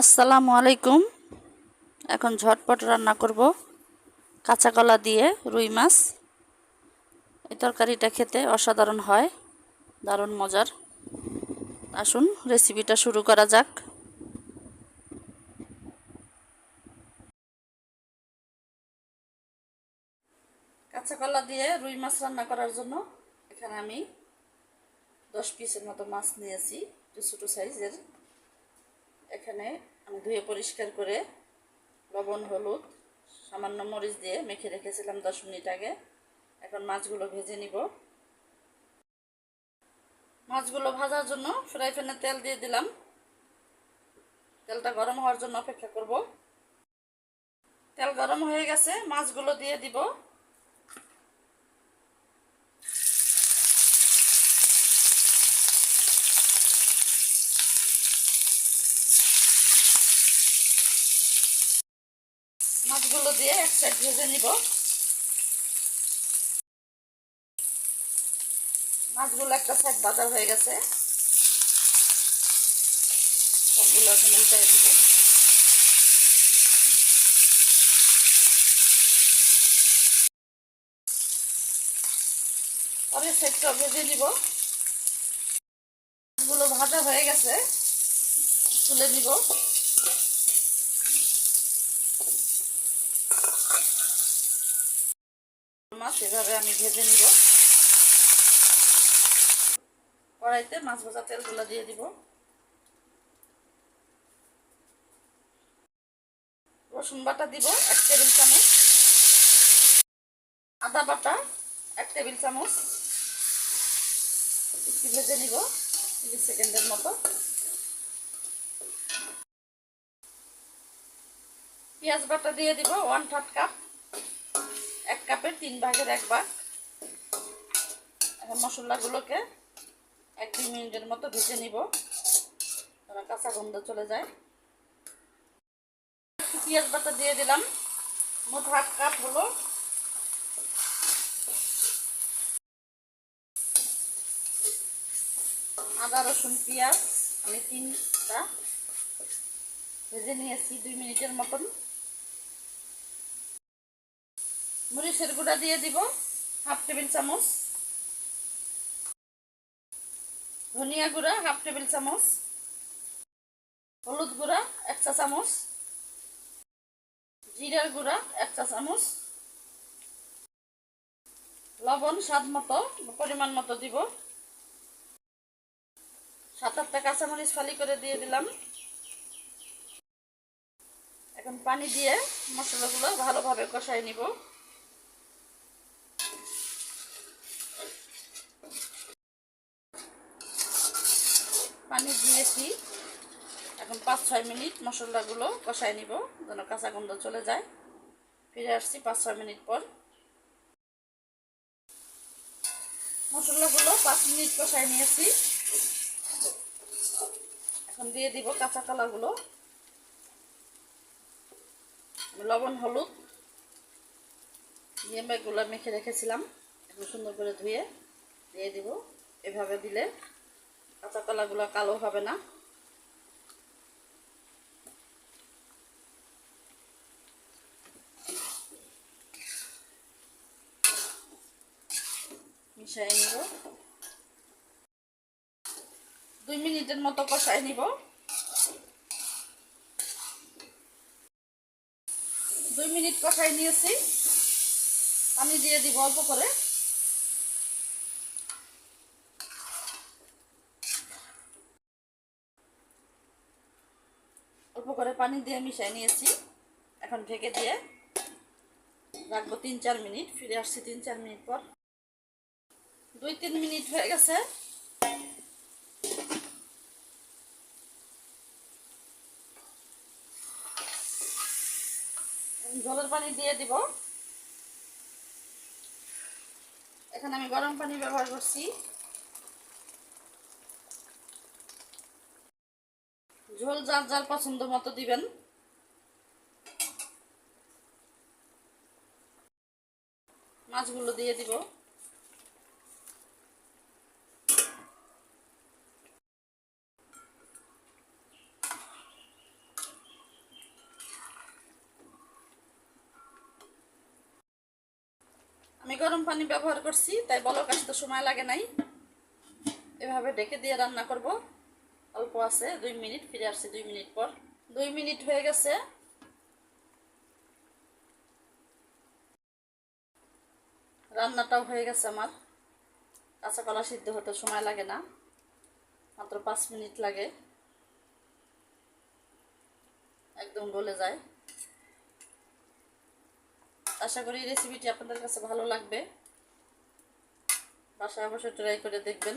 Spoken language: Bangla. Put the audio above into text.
আসসালামু আলাইকুম। এখন ঝটপট রান্না করব কাঁচা কলা দিয়ে রুই মাছ। এই তরকারিটা খেতে অসাধারণ হয়, দারুণ মজার। আসুন রেসিপিটা শুরু করা যাক। কাঁচা কলা দিয়ে রুই মাছ রান্না করার জন্য এখানে আমি দশ পিসের মতো মাছ নিয়েছি, একটু ছোটো সাইজের এখানে আমি ধুয়ে পরিষ্কার করে লবণ, হলুদ, সামান্য মরিচ দিয়ে মেখে রেখেছিলাম দশ মিনিট আগে। এখন মাছগুলো ভেজে নিব। মাছগুলো ভাজার জন্য ফ্রাই প্যানে তেল দিয়ে দিলাম। তেলটা গরম হওয়ার জন্য অপেক্ষা করব। তেল গরম হয়ে গেছে, মাছগুলো দিয়ে দিব। মাছগুলো দিয়ে এক সাইড ভেজে নিব। মাছগুলো একটা সাইড বাজার হয়ে গেছে। সবগুলো এখন উল্টাই দিব। পরের সাইডটা ভেজে নিব। মাছগুলো ভাজা হয়ে গেছে। তুলে নিব। মাছ, এভাবে আমি ভেজে নিব। কড়াইতে মাছ ভাজা তেলগুলো দিয়ে দিব। রসুন বাটা দিব এক টেবিল চামচ। আদা বাটা এক টেবিল চামচ। একটু ভেজে নিব তিরিশ সেকেন্ডের মতো। পেঁয়াজ বাটা দিয়ে দিব ওয়ান থার্ড কাপ। এক কাপের তিন ভাগের এক ভাগ। এখন মশলাগুলোকে এক দুই মিনিটের মতো ভেজে নিব। কাঁচা গন্ধ চলে যায়। পেঁয়াজ বাটা দিয়ে দিলাম। মোট হাফ কাপ হলো। আদা, রসুন, পেঁয়াজ, আমি তিনটা ভেজে নিয়েছি দুই মিনিটের মতন। মরিচের গুঁড়া দিয়ে দিব, হাফ টেবিল চামচ। ধনিয়া গুঁড়া, হাফ টেবিল চামচ। হলুদ গুঁড়া, এক চা চামচ। জিরার গুঁড়া, এক চা চামচ। লবণ স্বাদ মতো, পরিমাণ মতো দিব। সাত আটটা কাঁচামরিচ ফালি করে দিয়ে দিলাম। এখন পানি দিয়ে মশলাগুলো ভালোভাবে কষাই নিব। পানি দিয়েছি। এখন পাঁচ, ছয় মিনিট মশলাগুলো কষাই নিব, যেন কাঁচা গন্ধ চলে যায়। ফিরে আসছি পাঁচ, ছয় মিনিট পর। মশলাগুলো পাঁচ মিনিট কষাই নিয়েছি। এখন দিয়ে দিব কাঁচা কলাগুলো। লবণ, হলুদ দিয়ে ব্যাগগুলো মেখে রেখেছিলাম। এখন সুন্দর করে ধুয়ে দিয়ে দিব। এভাবে দিলে কাঁচা কলাগুলো কালো হবে না। মিশাই নিব। দুই মিনিটের মতো কষাই নিব। দুই মিনিট কষাই নিয়েছি। পানি দিয়ে দিব অল্প করে অল্প করে পানি দিয়ে মিশাই নিয়েছি। এখন ঢেকে দিয়ে রাখব তিন চার মিনিট। ফিরে আসছি তিন চার মিনিট পর। দুই তিন মিনিট হয়ে গেছে। জলের পানি দিয়ে দিব। এখানে আমি গরম পানি ব্যবহার করছি। ঝোল যার যার পছন্দ মতো দিবেন। মাছগুলো দিয়ে দিব। আমি গরম পানি ব্যবহার করছি, তাই বলক আসতে সময় লাগে নাই। এভাবে ডেকে দিয়ে রান্না করব। অল্প আছে, দুই মিনিট, ফিরে আসছি, দুই মিনিট পর। দুই মিনিট হয়ে গেছে। রান্নাটাও হয়ে গেছে আমার। কাঁচা কলা সিদ্ধ হতে সময় লাগে না, মাত্র পাঁচ মিনিট লাগে। একদম গলে যায়। আশা করি রেসিপিটি আপনাদের কাছে ভালো লাগবে। বাসায় অবশ্যই ট্রাই করে দেখবেন।